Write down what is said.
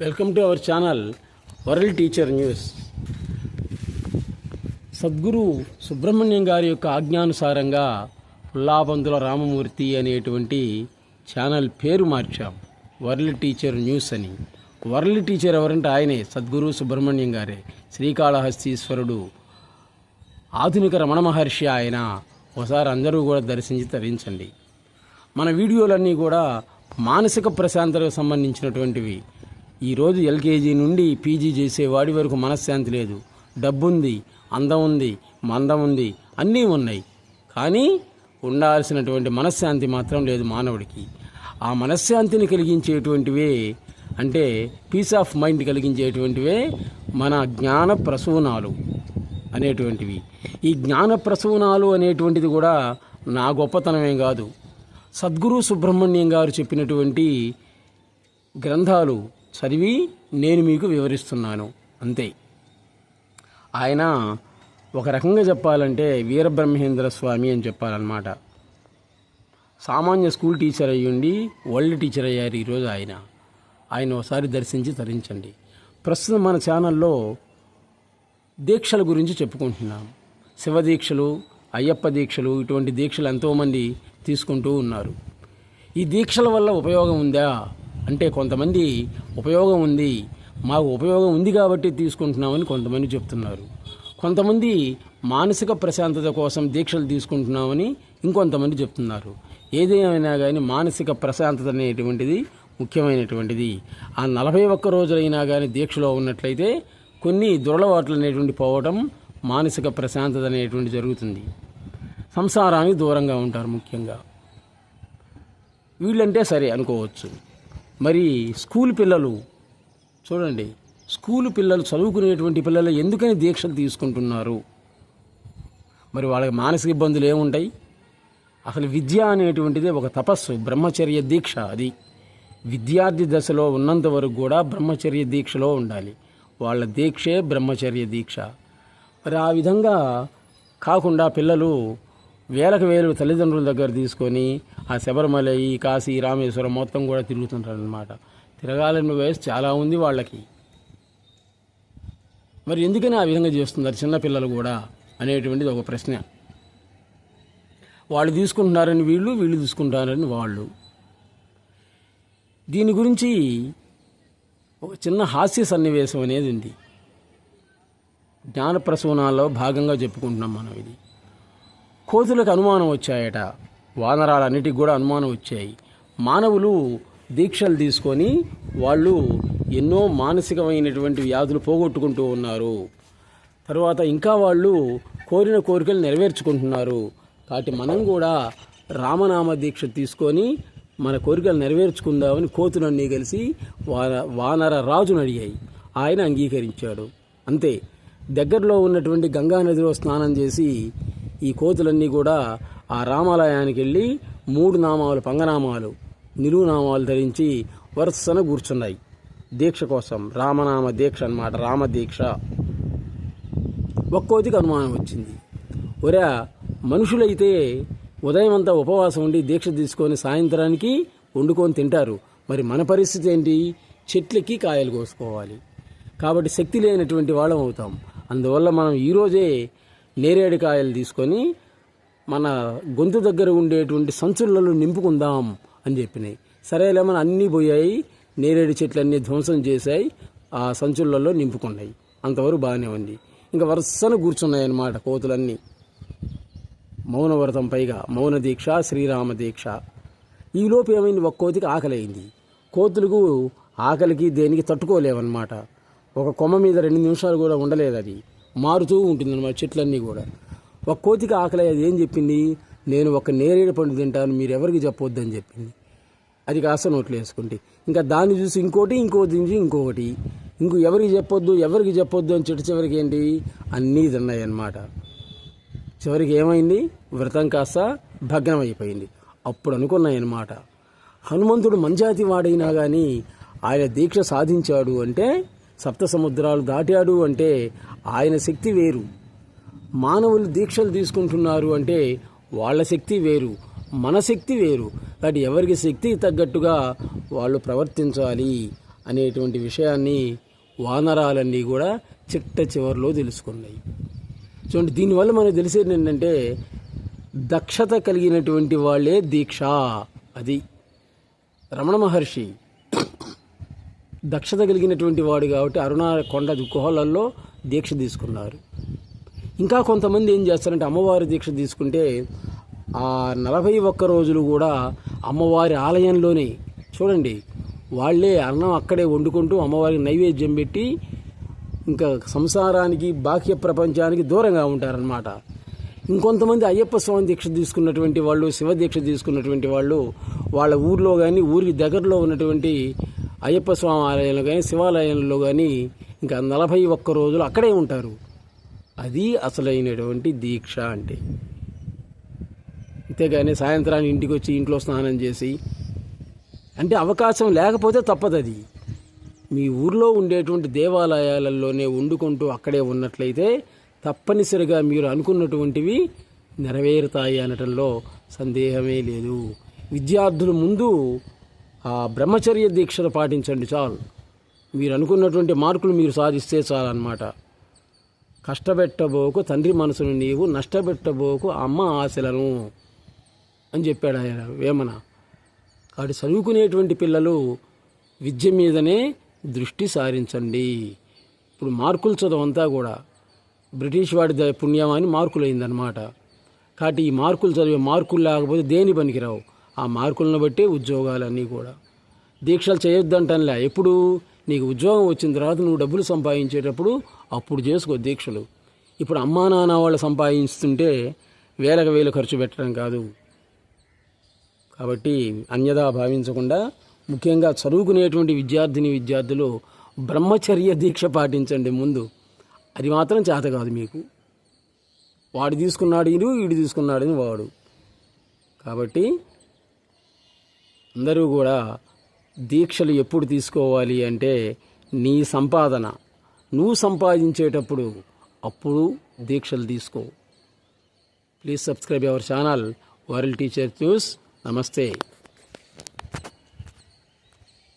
Welcome to our channel world teacher news Sadguru Subrahmanyam గారి యొక్క ఆజ్ఞానుసారంగా పుల్లాబందుల రామమూర్తి అనేటువంటి ఛానల్ పేరు మార్చాం వరల్డ్ టీచర్ న్యూస్ అని. వరల్డ్ టీచర్ ఎవరంటే ఆయనే సద్గురు సుబ్రహ్మణ్యం గారే. శ్రీకాళహస్తీశ్వరుడు ఆధునిక రమణ మహర్షి ఆయన. ఒకసారి అందరూ కూడా దర్శించి తరించండి మన వీడియోలన్నీ కూడా మానసిక ప్రశాంతతకు సంబంధించినటువంటివి. ఈరోజు ఎల్కేజీ నుండి పీజీ చేసేవాడి వరకు మనశ్శాంతి లేదు. డబ్బుంది అందం ఉంది మందం ఉంది అన్నీ ఉన్నాయి. కానీ ఉండాల్సినటువంటి మనశ్శాంతి మాత్రం లేదు మానవుడికి. ఆ మనశ్శాంతిని కలిగించేటువంటివే అంటే పీస్ ఆఫ్ మైండ్ కలిగించేటువంటివే మన జ్ఞాన ప్రసూనాలు అనేటువంటివి. ఈ జ్ఞాన ప్రసూనాలు అనేటువంటిది కూడా నా గొప్పతనమే కాదు. సద్గురు సుబ్రహ్మణ్యం గారు చెప్పినటువంటి గ్రంథాలు చదివి నేను మీకు వివరిస్తున్నాను. అంతే. ఆయన ఒక రకంగా చెప్పాలంటే వీరబ్రహ్మేంద్ర స్వామి అని చెప్పాలన్నమాట. సామాన్య స్కూల్ టీచర్ అయ్యుండి వరల్డ్ టీచర్ అయ్యారు ఈరోజు ఆయన. ఆయన ఒకసారి దర్శించి తరించండి. ప్రస్తుతం మన ఛానల్లో దీక్షల గురించి చెప్పుకుంటున్నాం. శివ దీక్షలు అయ్యప్ప దీక్షలు ఇటువంటి దీక్షలు ఎంతోమంది తీసుకుంటూ ఉన్నారు. ఈ దీక్షల వల్ల ఉపయోగం ఉందా? అంటే కొంతమంది ఉపయోగం ఉంది మాకు ఉపయోగం ఉంది కాబట్టి తీసుకుంటున్నామని కొంతమంది చెప్తున్నారు. కొంతమంది మానసిక ప్రశాంతత కోసం దీక్షలు తీసుకుంటున్నామని ఇంకొంతమంది చెప్తున్నారు. ఏదేమైనా కానీ మానసిక ప్రశాంతత అనేటువంటిది ముఖ్యమైనటువంటిది. ఆ నలభై ఒక్క రోజులైనా కానీ దీక్షలో ఉన్నట్లయితే కొన్ని దురలవాట్లు అనేటువంటి పోవడం మానసిక ప్రశాంతత అనేటువంటి జరుగుతుంది. సంసారానికి దూరంగా ఉంటారు ముఖ్యంగా. వీళ్ళంటే సరే అనుకోవచ్చు. మరి స్కూల్ పిల్లలు చూడండి స్కూల్ పిల్లలు చదువుకునేటువంటి పిల్లలు ఎందుకని దీక్షలు తీసుకుంటున్నారు? మరి వాళ్ళకి మానసిక ఇబ్బందులు ఏముంటాయి? అసలు విద్య అనేటువంటిది ఒక తపస్సు బ్రహ్మచర్య దీక్ష అది. విద్యార్థి దశలో ఉన్నంత వరకు కూడా బ్రహ్మచర్య దీక్షలో ఉండాలి. వాళ్ళ దీక్షే బ్రహ్మచర్య దీక్ష. మరి ఆ విధంగా కాకుండా పిల్లలు వేలకు వేలు తల్లిదండ్రుల దగ్గర తీసుకొని ఆ శబరిమల ఈ కాశీ రామేశ్వరం మొత్తం కూడా తిరుగుతుంటారు అనమాట తిరగాలని వయసు చాలా ఉంది వాళ్ళకి. మరి ఎందుకని ఆ విధంగా చేస్తున్నారు చిన్నపిల్లలు కూడా అనేటువంటిది ఒక ప్రశ్న. వాళ్ళు తీసుకుంటున్నారని వీళ్ళు వీళ్ళు తీసుకుంటున్నారని వాళ్ళు. దీని గురించి ఒక చిన్న హాస్య సన్నివేశం అనేది ఉంది. జ్ఞాన ప్రసవనాల్లో భాగంగా చెప్పుకుంటున్నాం మనం ఇది. కోతులకు అనుమానం వచ్చాయట. వానరాలన్నిటికి కూడా అనుమానం వచ్చాయి. మానవులు దీక్షలు తీసుకొని వాళ్ళు ఎన్నో మానసికమైనటువంటి వ్యాధులు పోగొట్టుకుంటూ ఉన్నారు. తర్వాత ఇంకా వాళ్ళు కోరిన కోరికలు నెరవేర్చుకుంటున్నారు. కాబట్టి మనం కూడా రామనామ దీక్ష తీసుకొని మన కోరికలు నెరవేర్చుకుందామని కోతులన్నీ కలిసి వాన వానర రాజును అడిగాయి. ఆయన అంగీకరించాడు. అంతే. దగ్గరలో ఉన్నటువంటి గంగా నదిలో స్నానం చేసి ఈ కోతులన్నీ కూడా ఆ రామాలయానికి వెళ్ళి మూడు నామాలు పంగనామాలు నిలువునామాలు ధరించి వరుసన కూర్చున్నాయి. దీక్ష కోసం రామనామ దీక్ష అన్నమాట రామ దీక్ష. ఒక్కోతికి అనుమానం వచ్చింది. ఒరే మనుషులైతే ఉదయం అంతా ఉపవాసం ఉండి దీక్ష తీసుకొని సాయంత్రానికి వండుకొని తింటారు. మరి మన పరిస్థితి ఏంటి? చెట్లకి కాయలు కోసుకోవాలి. కాబట్టి శక్తి లేనటువంటి వాళ్ళం అవుతాం. అందువల్ల మనం ఈరోజే నేరేడు కాయలు తీసుకొని మన గొంతు దగ్గర ఉండేటువంటి సంచులలో నింపుకుందాం అని చెప్పినాయి. సరేలే మన అన్నీ పోయాయి. నేరేడు చెట్లన్నీ ధ్వంసం చేశాయి. ఆ సంచులలో నింపుకున్నాయి. అంతవరకు బాగానే ఉంది. ఇంకా వరుసన కూర్చున్నాయి అన్నమాట కోతులన్నీ. మౌనవ్రతం పైగా మౌన దీక్ష శ్రీరామ దీక్ష. ఈలోపు ఏమైంది? ఒక కోతికి ఆకలి అయింది కోతులకు ఆకలికి దేనికి తట్టుకోలేవన్నమాట. ఒక కొమ్మ మీద రెండు నిమిషాలు కూడా ఉండలేదు అది. మారుతూ ఉంటుందన్నమాట చెట్లన్నీ కూడా. ఒక కోతికి ఆకలి అది ఏం చెప్పింది? నేను ఒక నేరేడు పండు తింటాను మీరు ఎవరికి చెప్పొద్దని చెప్పింది. అది కాస్త నోట్లు వేసుకుంటే. ఇంకా దాన్ని చూసి ఇంకోటి ఇంకోటి చూసి ఇంకొకటి ఇంకో ఎవరికి చెప్పొద్దు ఎవరికి చెప్పొద్దు అని చెట్టు చివరికి ఏంటి? అన్నీ తిన్నాయి అన్నమాట చివరికి ఏమైంది? వ్రతం కాస్త భగ్నం అయిపోయింది అప్పుడు అనుకున్నాయి అన్నమాట హనుమంతుడు మంజాతి వాడైనా కానీ ఆయన దీక్ష సాధించాడు అంటే సప్త సముద్రాలు దాటాడు అంటే ఆయన శక్తి వేరు. మానవులు దీక్షలు తీసుకుంటున్నారు అంటే వాళ్ళ శక్తి వేరు మన శక్తి వేరు. కాబట్టి ఎవరికి శక్తికి తగ్గట్టుగా వాళ్ళు ప్రవర్తించాలి అనేటువంటి విషయాన్ని వానరాలన్నీ కూడా చిట్ట చివరిలో తెలుసుకున్నాయి. చూడండి దీనివల్ల మనకు తెలిసేది ఏంటంటే దక్షత కలిగినటువంటి వాళ్ళే దీక్ష. అది రమణ మహర్షి. దక్షత కలిగినటువంటి వాడు కాబట్టి అరుణ కొండ గుహలలో దీక్ష తీసుకున్నారు. ఇంకా కొంతమంది ఏం చేస్తారంటే అమ్మవారి దీక్ష తీసుకుంటే ఆ నలభై ఒక్క రోజులు కూడా అమ్మవారి ఆలయంలోనే చూడండి వాళ్ళే అన్నం అక్కడే వండుకుంటూ అమ్మవారికి నైవేద్యం పెట్టి ఇంకా సంసారానికి బాహ్య ప్రపంచానికి దూరంగా ఉంటారనమాట ఇంకొంతమంది అయ్యప్ప స్వామి దీక్ష తీసుకున్నటువంటి వాళ్ళు శివ దీక్ష తీసుకున్నటువంటి వాళ్ళు వాళ్ళ ఊర్లో కానీ ఊరికి దగ్గరలో ఉన్నటువంటి అయ్యప్ప స్వామి ఆలయంలో కానీ శివాలయంలో కానీ ఇంకా నలభై ఒక్క రోజులు అక్కడే ఉంటారు. అది అసలైనటువంటి దీక్ష అంటే. అంతేగాని సాయంత్రాన్ని ఇంటికి వచ్చి ఇంట్లో స్నానం చేసి అంటే అవకాశం లేకపోతే తప్పదు అది మీ ఊర్లో ఉండేటువంటి దేవాలయాలలోనే వండుకుంటూ అక్కడే ఉన్నట్లయితే తప్పనిసరిగా మీరు అనుకున్నటువంటివి నెరవేరుతాయి అనటంలో సందేహమే లేదు. విద్యార్థులు ముందు ఆ బ్రహ్మచర్య దీక్షను పాటించండి చాలు. మీరు అనుకున్నటువంటి మార్కులు మీరు సాధిస్తే చాలన్నమాట. కష్టపెట్టబోకు తండ్రి మనసును నీవు నష్టపెట్టబోకు అమ్మ ఆశలను అని చెప్పాడు ఆయన వేమన. కాబట్టి చదువుకునేటువంటి పిల్లలు విద్య మీదనే దృష్టి సారించండి. ఇప్పుడు మార్కుల చదవంతా కూడా బ్రిటిష్ వాడి ద- పుణ్యమాని మార్కులు అయిందనమాట కాబట్టి ఈ మార్కులు చదివే మార్కులు లేకపోతే దేని పనికిరావు? ఆ మార్కులను బట్టే ఉద్యోగాలన్నీ కూడా. దీక్షలు చేయొద్దంటానులే. ఎప్పుడు నీకు ఉద్యోగం వచ్చిన తర్వాత నువ్వు డబ్బులు సంపాదించేటప్పుడు అప్పుడు చేసుకో దీక్షలు. ఇప్పుడు అమ్మా నాన్న వాళ్ళు సంపాదిస్తుంటే వేలకు వేలు ఖర్చు పెట్టడం కాదు. కాబట్టి అన్యదా భావించకుండా ముఖ్యంగా చదువుకునేటువంటి విద్యార్థిని విద్యార్థులు బ్రహ్మచర్య దీక్ష పాటించండి ముందు. అది మాత్రం చేత కాదు మీకు. వాడు తీసుకున్నాడు వీడు వీడు తీసుకున్నాడని వాడు. కాబట్టి అందరూ కూడా దీక్షలు ఎప్పుడు తీసుకోవాలి అంటే నీ సంపాదన. నువ్వు సంపాదించేటప్పుడు అప్పుడు దీక్షలు తీసుకో. Please subscribe our channel world teacher news. నమస్తే.